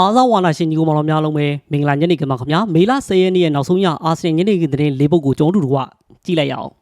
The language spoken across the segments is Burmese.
အားစားဝါနာရှင်ညီကိုမောင်တော်များလုံးပဲမင်္ဂလာညနေခင်းပါခင်ဗျာမေလ10ရက်နေ့ရဲ့နောက်ဆုံးရအာဆင်ညနေခင်းသတင်းလေးပုဒ်ကိုကျွန်တော်တို့ကကြည့်လိုက်ရအောင်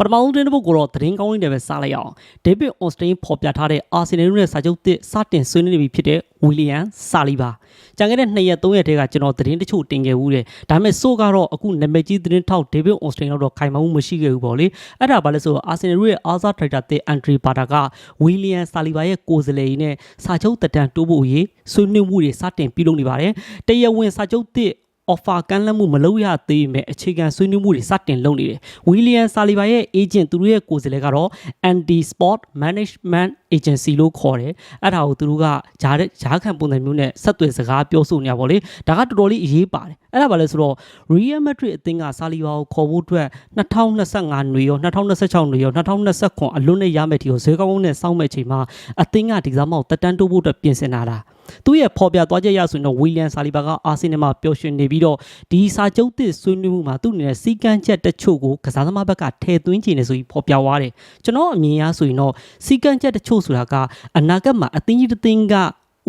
ပထမဆုံးသတင်းတစ်ပုဒ်ကိုတော့သတင်းကောင်းလေးတွေပဲစားလိုက်ရအောင်ဒေးဗစ်အော်စတင်ဖော်ပြထားတဲ့အာဆင်နယ်ရဲ့စာချုပ်သစ်စတင်ဆွေးနွေးနေပြီဖြစ်တဲ့ဝီလီယံဆာလီဘာကြံခဲ့တဲ့2ရက်3ရက်တည်းကကျွန်တော်သတင်းတချို့တင်ခဲ့ဦးတယ်ဒါပေမဲ့ဆိုကတော့အခုနာမည်ကြီးသတင်းထောက်ဒေးဗစ်အော်စတင်တော့ခိုင်မာမှုမရှိခဲ့ဘူးပေါ့လေအဲ့ဒါဘာလဲဆိုတော့အာဆင်နယ်ရဲ့အာဇာထရိုက်တာသစ်အန်ဒရီဘာတာကဝီလီယံဆာလီဘာရဲ့ကိုယ်စားလှယ်ကြီးနဲ့စာချုပ်တက်တန်းတိုးဖို့ရေးဆွေးနွေးမှုတွေစတင်ပြုလုပ်နေပါတယ်တရားဝင်စာချုပ်သစ် offer ကမ်းလှမ်းမှုမလုပ်ရသေးပေမဲ့အခြေခံဆွေးနွေးမှုတွေစတင်လုပ်နေတယ်။ William Saliba ရဲ့ agent သူတို့ရဲ့ကိုယ်စားလှယ်ကတော့ Anti Sport Management Agency လို့ခေါ်တယ်။အဲ့ဒါကိုသူတို့ကဂျားတဲ့ဂျားခံပုံစံမျိုးနဲ့ဆက်သွယ်စကားပြောဆိုနေရပါလေ။ဒါကတော်တော်လေးအရေးပါတယ်။အဲ့ဒါဘာလဲဆိုတော့ Real Madrid အသင်းက Saliba ကိုခေါ်ဖို့အတွက်2025နွေရော2026နွေရော2029အလွတ်နဲ့ရမယ့်တီကိုဈေးကောင်းကောင်းနဲ့စောင့်မဲ့ချိန်မှာအသင်းကဒီကစားမောက်တက်တန်းတိုးဖို့အတွက်ပြင်ဆင်လာတာ။ သူ့ရဲ့ဖော်ပြသွားချက်ရဆိုရင်တော့ဝီလီယံဆာလီဘာကအာဆင်နယ်မှာပျော်ရွှင်နေပြီးတော့ဒီစာချုပ်သစ်ဆွေးနွေးမှုမှာသူ့အနေနဲ့စီကန်းချက်တချို့ကိုကစားသမားဘက်ကထည့်သွင်းချင်နေဆိုပြီးဖော်ပြသွားတယ်ကျွန်တော်အမြင်အရဆိုရင်တော့စီကန်းချက်တချို့ဆိုတာကအနာဂတ်မှာအသင်းကြီးတစ်သင်းက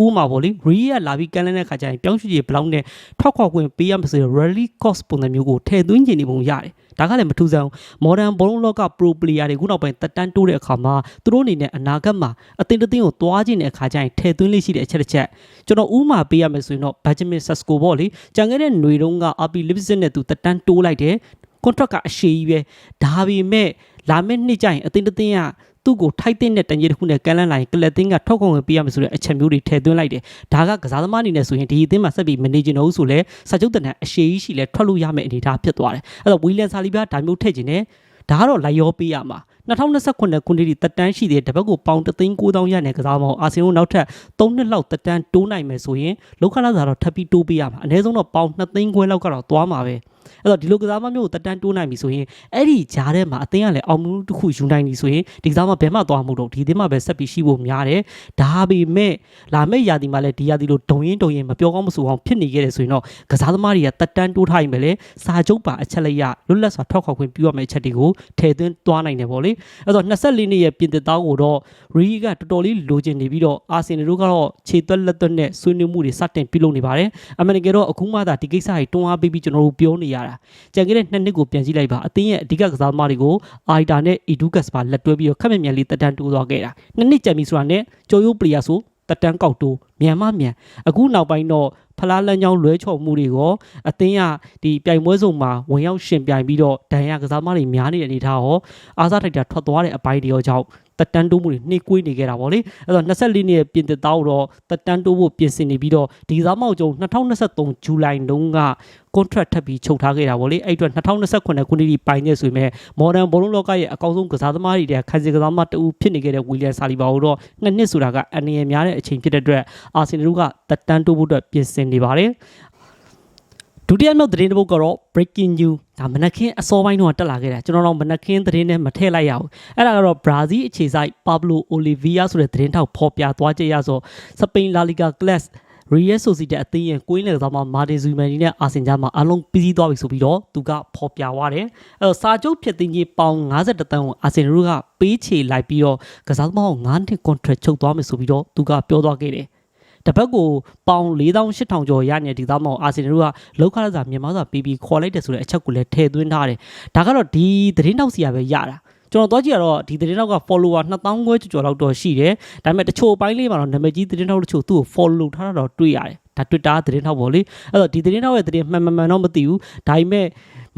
ဥမာပေါ့လေရီရလာပြီးကန်လန်းတဲ့ခါကျရင်ပြောင်းရွှေ့ကြီးဘလောက်နဲ့ထွက်ခွာခွင့်ပေးရမဆိုရင် rally cost ပုံစံမျိုးကိုထည့်သွင်းချင်နေပုံရတယ်ဒါကလည်းမထူးဆန်းဘူး modern ဘောလုံးလောက pro player တွေခုနောက်ပိုင်းတက်တန်းတိုးတဲ့အခါမှာသူတို့အနေနဲ့အနာဂတ်မှာအသင်းတစ်သင်းကိုသွားခြင်းတဲ့အခါကျရင်ထည့်သွင်းလေးရှိတဲ့အချက်တစ်ချက်ကျွန်တော်ဥမာပေးရမယ်ဆိုရင်တော့ Benjamin Sesko ပေါ့လေကြံခဲ့တဲ့ຫນွေတုန်းက RB Leipzig နဲ့သူတက်တန်းတိုးလိုက်တယ် contract ကအရှည်ကြီးပဲဒါပေမဲ့ လာမယ့်နှစ်ကျရင်အသင်းတစ်သင်းကသူ့ကိုထိုက်တဲ့တန်ကြီးတစ်ခုနဲ့ကန်လန်းလိုက်ကလပ်သင်းကထုတ်ကုန်ဝင်ပေးရမယ်ဆိုတဲ့အချက်မျိုးတွေထည့်သွင်းလိုက်တယ်ဒါကကစားသမားအနေနဲ့ဆိုရင်ဒီအသင်းမှာဆက်ပြီးမနေချင်တော့ဘူးဆိုလဲစာချုပ်တန်အရှည်ကြီးရှိလဲထွက်လို့ရမယ့်အနေအထားဖြစ်သွားတယ်အဲ့တော့ဝီလန်ဆာလီဘာဒါမျိုးထည့်ချင်တယ်ဒါကတော့လိုက်ရောပေးရမှာ2029ခုနှစ်ဒီတက်တန်းရှိတဲ့တပတ်ကိုပေါင်3,900ရနဲ့ကစားမအောင်အာဆင်ကိုနောက်ထပ်3နှစ်လောက်တက်တန်းတိုးနိုင်မယ်ဆိုရင်လောက်ခလာစာတော့ထပ်ပြီးတိုးပေးရမှာအနည်းဆုံးတော့ပေါင်2သိန်းခွဲလောက်ကတော့သွားမှာပဲ အဲ့တော့ဒီလိုကစားမမျိုးကိုတက်တန်းတိုးနိုင်ပြီဆိုရင်အဲ့ဒီဂျားထဲမှာအသင်းကလည်းအောင်မှုတစ်ခုယူနိုင်ပြီဆိုရင်ဒီကစားမဘယ်မှသွားမှုတော့ဒီအသင်းမှာပဲဆက်ပြီးရှိဖို့များတယ်ဒါပေမဲ့လာမယ့်ရာသီမှာလည်းဒီရာသီလိုဒုံရင်ဒုံရင်မပြောကောင်းမဆိုအောင်ဖြစ်နေခဲ့တယ်ဆိုရင်တော့ကစားသမားတွေကတက်တန်းတိုးထားရင်ပဲလေစာချုပ်ပါအချက်လက်ရလွတ်လပ်စွာထောက်ခေါက်ခွင့်ပြုရမယ့်အချက်တွေကိုထည့်သွင်းသွားနိုင်တယ်ပေါ့လေအဲ့တော့24နှစ်ရဲ့ပြင်သစ်သားကိုတော့ရီကတော်တော်လေးလိုချင်နေပြီးတော့အာဆင်နယ်တို့ကတော့ခြေသွက်လက်သွက်နဲ့ဆွေးနွေးမှုတွေစတင်ပြုလုပ်နေပါတယ်အမေရိကန်တော့အခုမှသာဒီကိစ္စတွေတွန်းအားပေးပြီးကျွန်တော်တို့ပြောနေရတာကြံခဲ့တဲ့နှစ်နှစ်ကိုပြန်ကြည့်လိုက်ပါအသင်းရဲ့အဓိကကစားသမားတွေကိုအာီတာနဲ့အီဒူကတ်ပါလက်တွဲပြီးတော့ခက်မြန်မြန်လေးတက်တန်းတိုးသွားခဲ့တာနှစ်နှစ်ကြံပြီဆိုတာနဲ့ကျော်ရိုးပလီယာဆိုတက်တန်းကောက်တိုး မြန်မမြန်အခုနောက်ပိုင်းတော့ဖလားလန်းချောင်းလွဲချော်မှုတွေရောအသင်းကဒီပြိုင်ပွဲစုံမှာဝင်ရောက်ရှင်ပြိုင်ပြီးတော့ဒဏ်ရာကစားသမားတွေများနေတဲ့အနေအထားရောအားစားထိုက်တာထွက်သွားတဲ့အပိုင်းတွေရောကြောင့်တက်တန်းတိုးမှုတွေနှိကွေးနေခဲ့တာဗောလေအဲ့တော့24နှစ်ရဲ့ပြင်သစ်သားတော့တက်တန်းတိုးဖို့ပြင်ဆင်နေပြီးတော့ဒီကစားမောက်ကျုံ2023ဇူလိုင်တုန်းက contract ထပ်ပြီးချုပ်ထားခဲ့တာဗောလေအဲ့အတွက်2029ခုနှစ်ဒီပိုင်နေဆိုရင် modern ဘောလုံးလောကရဲ့အကောင်းဆုံးကစားသမားတွေတဲ့ခန်းစီကစားသမားတဦးဖြစ်နေခဲ့တဲ့ဝီလီယံဆာလီဘာကိုတော့နှစ်နှစ်ဆိုတာကအန်ရများတဲ့အချိန်ဖြစ်တဲ့အတွက်အာဆင်နယ်တို့ကတက်တန်းတိုးဖို့အတွက်ပြင်ဆင်နေပါတယ်ဒုတိယမြောက်သတင်းတစ်ပုဒ်ကတော့ breaking news ဒါမနက်ခင်းအစောပိုင်းတော့တက်လာခဲ့တာကျွန်တော်တို့မနက်ခင်းသတင်းနဲ့မထည့်လိုက်ရဘူးအဲ့ဒါကတော့ဘရာဇီးအခြေစိုက် Pablo Olivia ဆိုတဲ့သတင်းထောက်ဖော်ပြသွားကြရဆိုစပိန် La Liga class Real Sociedad အသင်းရဲ့ကွင်းလယ်ကစားမမာတင်ဇူမန်နီနဲ့အာဆင်ဂျာမှာအလုံးပြီးစီးသွားပြီဆိုပြီးတော့သူကဖော်ပြသွားတယ်။အဲတော့စာချုပ်ဖြစ်သိကြီးပေါင်50တန်းကိုအာဆင်နယ်ကပေးချေလိုက်ပြီးတော့ကစားသမားကို9နှစ် contract ချုပ်သွားမယ်ဆိုပြီးတော့သူကပြောသွားခဲ့တယ်။ တစ်ပတ်ကိုပေါင်4800ကျော်ရနေတဲ့ဒီသားမောင်အာဆင်နယ်ကလောက်ခရစာမြန်မာစာပြီးပြီးခေါ်လိုက်တယ်ဆိုတဲ့အချက်ကိုလည်းထည့်သွင်းထားတယ်။ဒါကတော့ဒီသတင်းတောက်စီရပဲရတာ။ကျွန်တော်တော့ကြည့်ရတော့ဒီသတင်းတောက်က follower 2000ခွဲကျော်ကျော်လောက်တော့ရှိတယ်။ဒါပေမဲ့တချို့အပိုင်းလေးမှာတော့နာမည်ကြီးသတင်းတောက်တချို့သူ့ကို follow ထားတာတော့တွေ့ရတယ်။ဒါ Twitter သတင်းထောက်ပေါ့လေအဲ့တော့ဒီသတင်းထောက်ရဲ့သတင်းမှန်မှန်မှန်တော့မသိဘူးဒါပေမဲ့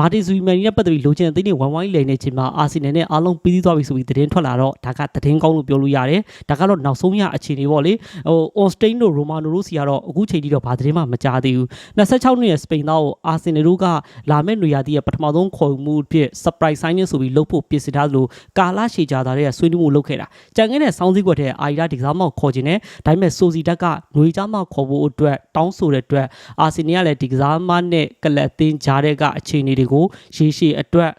မာတင်ဇူမန်နဲ့ပတ်သက်ပြီးလိုချင်တဲ့သတင်းတွေဝိုင်းဝိုင်းလိန်နေချိန်မှာအာဆင်နယ်နဲ့အားလုံးပြီးသွားပြီဆိုပြီးသတင်းထွက်လာတော့ဒါကသတင်းကောင်းလို့ပြောလို့ရတယ်ဒါကတော့နောက်ဆုံးရအခြေအနေပေါ့လေဟို on stain တို့ romano တို့စီကတော့အခုချိန်ထိတော့ဘာသတင်းမှမကြားသေးဘူး26နှစ်ရဲ့စပိန်သားကိုအာဆင်နယ်တို့ကလာမယ့်နေရာတည်းရဲ့ပထမဆုံးခေါ်မှုဖြစ် surprise signing ဆိုပြီးလုပ်ဖို့ပြင်ဆင်ထားသလိုကာလာရှေချာတာတဲ့ဆွေးနွေးမှုလုပ်ခဲ့တာကြံခဲ့တဲ့စောင်းစည်းကွက်တဲ့အာရီဒါဒီကစားမောက်ခေါ်ခြင်းနဲ့ဒါပေမဲ့ဆိုစီတက်ကຫນွေကြားမောက်ခေါ်ဖို့အတွက်တောင်းဆိုတဲ့အတွက်အာဆင်နယ်ကလည်းဒီကစားမနဲ့ကလပ်အသင်းကြားတဲ့ကအခြေအနေတွေကိုရေရှည်အတွက်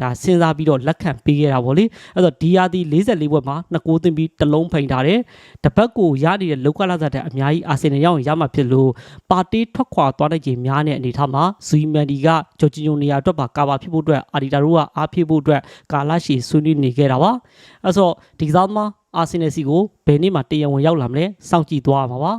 ဒါစဉ်းစားပြီးတော့လက်ခံပေးခဲ့တာပေါ့လေအဲ့တော့ဒီယာဒီ44ဘွဲ့မှာနှစ်ကိုသွင်းပြီးတစ်လုံးဖိန်ထားတယ်တပတ်ကိုရနေတဲ့လောကလာစားတဲ့အများကြီးအာဆင်နယ်ရောက်ရင်ရမှာဖြစ်လို့ပါတီထွက်ခွာသွားနိုင်ခြင်းများတဲ့အနေအထားမှာဇီမန်ဒီကဂျော်ဂျီညိုနေရာအတွက်ပါကာဗာဖြစ်ဖို့အတွက်အာဒီတာတို့ကအားဖြစ်ဖို့အတွက်ကာလာရှီဆွေးနွေးနေခဲ့တာပါအဲ့ဆိုဒီကစားသမားအာဆင်နယ်စီကိုဘယ်နေ့မှတရားဝင်ရောက်လာမလဲစောင့်ကြည့်သွားရမှာပါ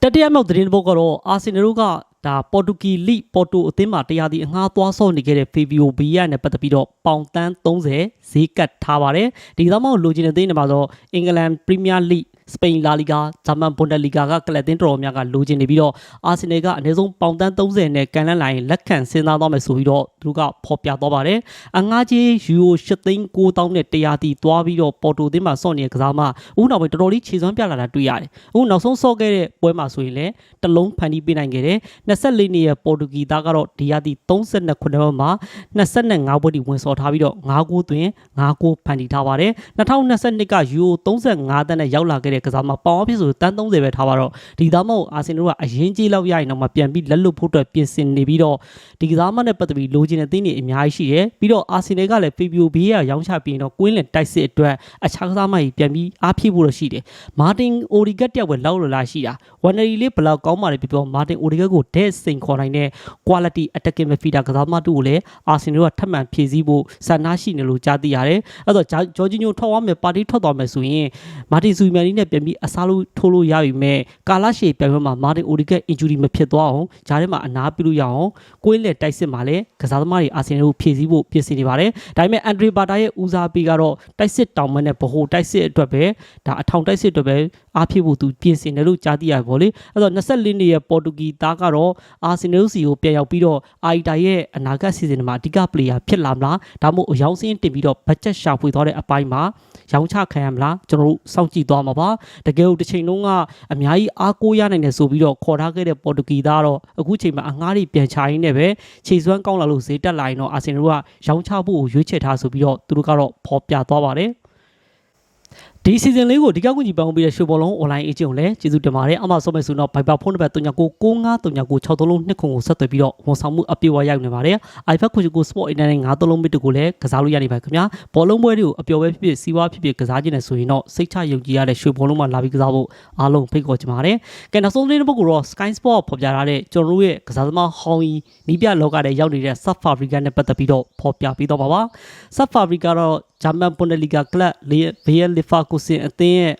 တတိယမြောက်သတင်းတစ်ပုဒ်ကတော့အာဆင်နယ်တို့က ဒါပေါ်တူဂီလိပေါ်တိုအသင်းမှာတရားဒီအငှားသွားဆော့နေခဲ့တဲ့ Fabio Villa နဲ့ပတ်သက်ပြီးတော့ပေါင်တန်း30ဈေးကတ်ထားပါတယ်ဒီကစားမကိုလိုချင်တဲ့သင်းတွေမှာတော့အင်္ဂလန်ပရီးမီးယားလိ စပိန်လာလီဂါဂျာမန်ဘွန်ဒလီဂါကကလပ်တင်းတော်များကလိုချင်နေပြီးတော့အာဆင်နယ်ကအနည်းဆုံးပေါင်တန်း30နဲ့ကန်လန်းလိုင်းလက်ခံစဉ်းစားသွားမယ်ဆိုပြီးတော့သူတို့ကဖော်ပြသွားပါတယ်အငှားကြီးယူရို8သိန်း9000နဲ့တရားတီသွားပြီးတော့ပေါ်တိုသင်းမှာဆော့နေတဲ့ကစားမအခုနောက်ပိုင်းတော်တော်လေးခြေစွမ်းပြလာတာတွေ့ရတယ်အခုနောက်ဆုံးဆော့ခဲ့တဲ့ပွဲမှာဆိုရင်လည်းတစ်လုံးဖန်တီးပေးနိုင်ခဲ့တယ်24နှစ်ရဲ့ပေါ်တူဂီသားကတော့ဒီယာတီ32ခုနှစ်မှာ25ပွဲတီဝင်ဆော်ထားပြီးတော့5ဂိုးသွင်း5ဂိုးဖန်တီးထားပါတယ်2022ကယူရို35တန်းနဲ့ရောက်လာခဲ့တဲ့ကစားမပေါင်အဖြစ်ဆိုတန်း30ပဲထားပါတော့ဒီသားမကိုအာဆင်နယ်ကအရင်ကြီးလောက်ရရင်တော့မှပြန်ပြီးလက်လွတ်ဖို့အတွက်ပြင်ဆင်နေပြီးတော့ဒီကစားမနဲ့ပတ်သက်ပြီးလိုချင်တဲ့သင်းတွေအများကြီးရှိတယ်ပြီးတော့အာဆင်နယ်ကလည်း Fabio Villa ရောင်းချပြီးရင်တော့ကွင်းလင်တိုက်စစ်အတွက်အခြားကစားမကြီးပြန်ပြီးအားဖြည့်ဖို့တော့ရှိတယ်မာတင်အိုရီဂတ်တယောက်ပဲလောက်လို့လာရှိတာဝန်နရီလေးဘယ်လောက်ကောင်းပါလဲပြောပြောမာတင်အိုရီဂတ်ကိုဒဲစိန်ခေါ်နိုင်တဲ့ quality attacking midfielder ကစားမတူကိုလည်းအာဆင်နယ်ကထပ်မံဖြည့်ဆည်းဖို့ဆန္ဒရှိနေလို့ကြားသိရတယ်အဲ့တော့ဂျော်ဂျီညိုထွက်သွားမယ်ပါတီထွက်သွားမယ်ဆိုရင်မာတင်ဆူမန်နီနဲ့ပြန်ပြီးအစားလို့ထိုးလို့ရပြီမဲ့ကာလာရှေပြန်မှာမာတင်အိုရီဂတ် injury မဖြစ်သွားအောင်ဂျားထဲမှာအနားပြလို့ရအောင်ကွင်းလက်တိုက်စစ်မှာလည်းကစားသမားတွေအာဆင်နယ်ကိုဖြည့်ဆည်းဖို့ပြင်ဆင်နေပါတယ်ဒါပေမဲ့အန်ဒရီဘာတာရဲ့ဦးစားပေးကတော့တိုက်စစ်တောင်မနဲ့ဗဟိုတိုက်စစ်အတွက်ပဲဒါအထောင်တိုက်စစ်အတွက်ပဲအားဖြည့်ဖို့သူပြင်ဆင်တယ်လို့ကြားသိရပါဗောလေအဲ့တော့24နှစ်ရဲ့ပေါ်တူဂီသားကတော့အာဆင်နယ်စီကိုပြန်ရောက်ပြီးတော့အာီတာရဲ့အနာဂတ်စီဇန်မှာအဓိကပလေယာဖြစ်လာမလားဒါမှမဟုတ်အယောင်စင်းတင်ပြီးတော့ဘတ်ဂျက်ရှာဖွေသွားတဲ့အပိုင်းမှာရောင်းချခံရမလားကျွန်တော်တို့စောင့်ကြည့်သွားမှာပါတကယ်လို့တစ်ချိန်လုံးကအများကြီးအားကိုးရနိုင်တယ်ဆိုပြီးတော့ခေါ်ထားခဲ့တဲ့ပေါ်တူဂီသားတော့အခုချိန်မှာအငှားတွေပြန်ချရင်းနဲ့ပဲခြေစွမ်းကောင်းလာလို့ဈေးတက်လာရင်တော့အာဆင်နယ်ကရောင်းချဖို့ကိုရွေးချယ်ထားဆိုပြီးတော့သူတို့ကတော့ဖော်ပြသွားပါတယ် ဒီစီဇန်လေးကိုဒီကောက်ကူညီပန်ပေးတဲ့ရှိုးဘောလုံး online agent ကိုလည်းကျေးဇူးတင်ပါတယ်အမှဆုံးမဲ့ဆိုတော့ Viber ဖုန်းနံပါတ်39693963နှစ်ခုကိုဆက်သွယ်ပြီးတော့ဝန်ဆောင်မှုအပြည့်အဝရောက်နေပါတယ် iPad ကိုကို Sport Internet 9လုံးမစ်တို့ကိုလည်းကစားလို့ရနေပါခင်ဗျာဘောလုံးပွဲတွေကိုအပျော်ပဲဖြစ်ဖြစ်စီးပွားဖြစ်ဖြစ်ကစားခြင်းနဲ့ဆိုရင်တော့စိတ်ချယုံကြည်ရတဲ့ရှိုးဘောလုံးမှာလာပြီးကစားဖို့အားလုံးဖိတ်ခေါ်ချင်ပါတယ်ကဲနောက်ဆုံးလေးတစ်ပုဒ်ကိုတော့ Sky Sport ဖော်ပြထားတဲ့ကျွန်တော်တို့ရဲ့ကစားသမားဟောင်းကြီးနီးပြလောကထဲရောက်နေတဲ့ South Africa နဲ့ပတ်သက်ပြီးတော့ဖော်ပြပေးတော့ပါပါ South Africa တော့ဂျာမန်ဘွန်ဒလီဂါကလပ်ဘေယယ်လီဖာကူစင်အသင်းရဲ့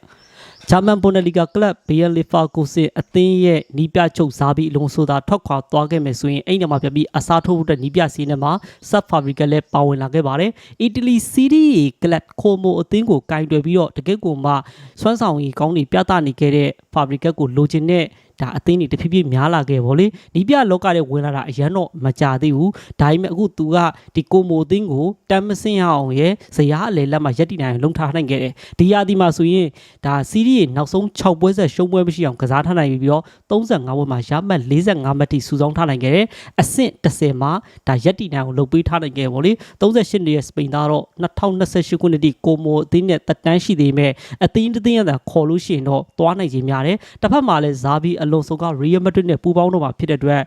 ဂျာမန်ဘွန်ဒလီဂါကလပ်ဘေယယ်လီဖာကူစင်အသင်းရဲ့နီးပြချုပ်စားပြီးအလုံးဆိုတာထွက်ခွာသွားခဲ့မယ်ဆိုရင်အဲ့ဒီမှာပြန်ပြီးအစားထိုးဖို့အတွက်နီးပြစီးနေမှာ South Africa လည်းပါဝင်လာခဲ့ပါတယ်။ Italy Serie A ကလပ်ခိုမိုအသင်းကိုကင်တွယ်ပြီးတော့တကယ့်ကိုမှစွမ်းဆောင်ရည်ကောင်းတွေပြသနေခဲ့တဲ့ Fabrica ကိုလိုချင်တဲ့ ဒါအသင်းတွေတဖြည်းဖြည်းများလာခဲ့ဗောလေနီးပြလောကတဲ့ဝင်လာတာအရန်တော့မကြသေးဘူးဒါပေမဲ့အခုသူကဒီကိုမိုအသင်းကိုတမ်းမစင်းရအောင်ရဲ့ဇရာအလေလက်မှာရက်တီနိုင်အောင်လုံထားနိုင်ခဲ့တယ်ဒီရာဒီမှာဆိုရင်ဒါစီးရီးနောက်ဆုံး6ပွဲဆက်ရှုံးပွဲမရှိအောင်ကစားထားနိုင်ပြီးတော့35ပွဲမှာရမှတ်45မှတ်ထိစုဆောင်းထားနိုင်ခဲ့တယ်အဆင့်10မှာဒါရက်တီနိုင်အောင်လုပ်ပေးထားနိုင်ခဲ့ဗောလေ38နှစ်ရဲ့စပိန်သားတော့2028ခုနှစ်ထိကိုမိုအသင်းနဲ့တက်တန်းရှိသေးမဲ့အသင်းတစ်သင်းရတာခေါ်လို့ရှိရင်တော့သွားနိုင်ခြင်းများတယ်တစ်ဖက်မှာလည်းဇာဘီအလွန်ဆိုကရီယယ်မက်ဒရစ်နဲ့ပူးပေါင်းတော့မှာဖြစ်တဲ့အတွက်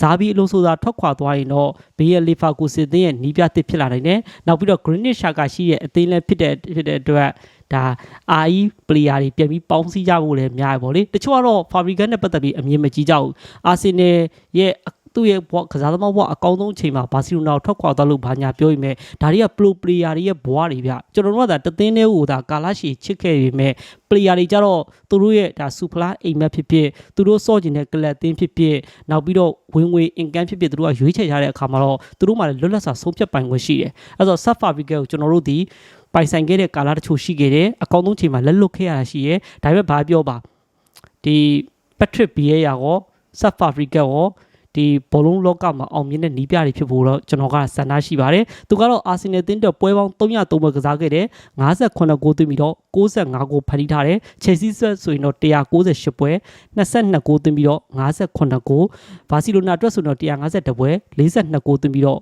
ဇာဘီအလွန်ဆိုတာထွက်ခွာသွားရင်တော့ဘေးယယ်လီဖာကူစင်သင်းရဲ့နီးပြတစ်ဖြစ်လာနိုင်တယ်နောက်ပြီးတော့ Greenwich Shaka ရှိရဲ့အသင်းလည်းဖြစ်တဲ့ဖြစ်တဲ့အတွက်ဒါအာအီပလီယာတွေပြန်ပြီးပေါင်းစည်းကြဖို့လည်းများရပါလေတချို့ကတော့ Fabrican နဲ့ပတ်သက်ပြီးအမြင်မကြီးကြဘူးအာဆင်နယ်ရဲ့ သူ့ရဲ့ဘဝကစားသမားဘဝအကောင်းဆုံးချိန်မှာဘာစီလိုနာကိုထွက်ခွာသွားလို့ဘာညာပြောရင်မဲ့ဒါတွေက pro player တွေရဲ့ဘဝတွေဗျကျွန်တော်တို့ကဒါတသင်းလေးကိုဒါကာလာရှီချစ်ခဲ့ပြီမဲ့ player တွေကြတော့သူတို့ရဲ့ဒါစူဖလားအိမ်မက်ဖြစ်ဖြစ်သူတို့စော့ကျင်တဲ့ကလပ်တင်းဖြစ်ဖြစ်နောက်ပြီးတော့ဝင်ငွေအင်ကန်ဖြစ်ဖြစ်သူတို့ကရွေးချယ်ရတဲ့အခါမှာတော့သူတို့မှလည်းလွတ်လပ်စွာဆုံးဖြတ်ပိုင်ခွင့်ရှိတယ်အဲဆို South Africa ကိုကျွန်တော်တို့ဒီပိုင်ဆိုင်ခဲ့တဲ့ကာလတချို့ရှိခဲ့တယ်အကောင်းဆုံးချိန်မှာလက်လွတ်ခဲ့ရတာရှိရဲဒါပေမဲ့ဘာပြောပါဒီ Patrick Vieira ရော South Africa ရော ဒီဘောလုံးလောကမှာအောင်မြင်တဲ့နီးပြတွေဖြစ်ဖို့တော့ကျွန်တော်ကစံနာရှိပါတယ်သူကတော့အာဆင်နယ်တင်းတဲ့ပွဲပေါင်း303ပွဲကစားခဲ့တယ်58ဂိုးသွင်းပြီးတော့65ဂိုးဖန်တီးထားတယ်ချယ်ဆီဆက်ဆိုရင်တော့198ပွဲ22ဂိုးသွင်းပြီးတော့58ဂိုးဘာစီလိုနာအတွက်ဆိုတော့152ပွဲ42ဂိုးသွင်းပြီးတော့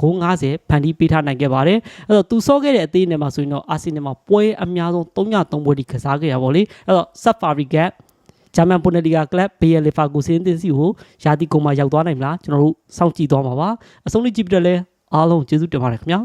ဂိုး90ဖန်တီးပေးထားနိုင်ခဲ့ပါတယ်အဲ့တော့သူစောခဲ့တဲ့အသေးနဲ့မှာဆိုရင်တော့အာဆင်နယ်မှာပွဲအများဆုံး303ပွဲဒီကစားခဲ့ရပါဗောလေအဲ့တော့ Safari Gap ဂျာ မန်ပွန်နလီဂါကလပ်ဘေယယ်လီဖာကူစင်တင်စီကိုယာတီကုံမှာရောက်သွားနိုင်မလားကျွန်တော်တို့စောင့်ကြည့်သွားမှာပါအဆုံးလေးကြည့်ပြီးတော့လဲအားလုံးကျေးဇူးတင်ပါတယ်ခင်ဗျာ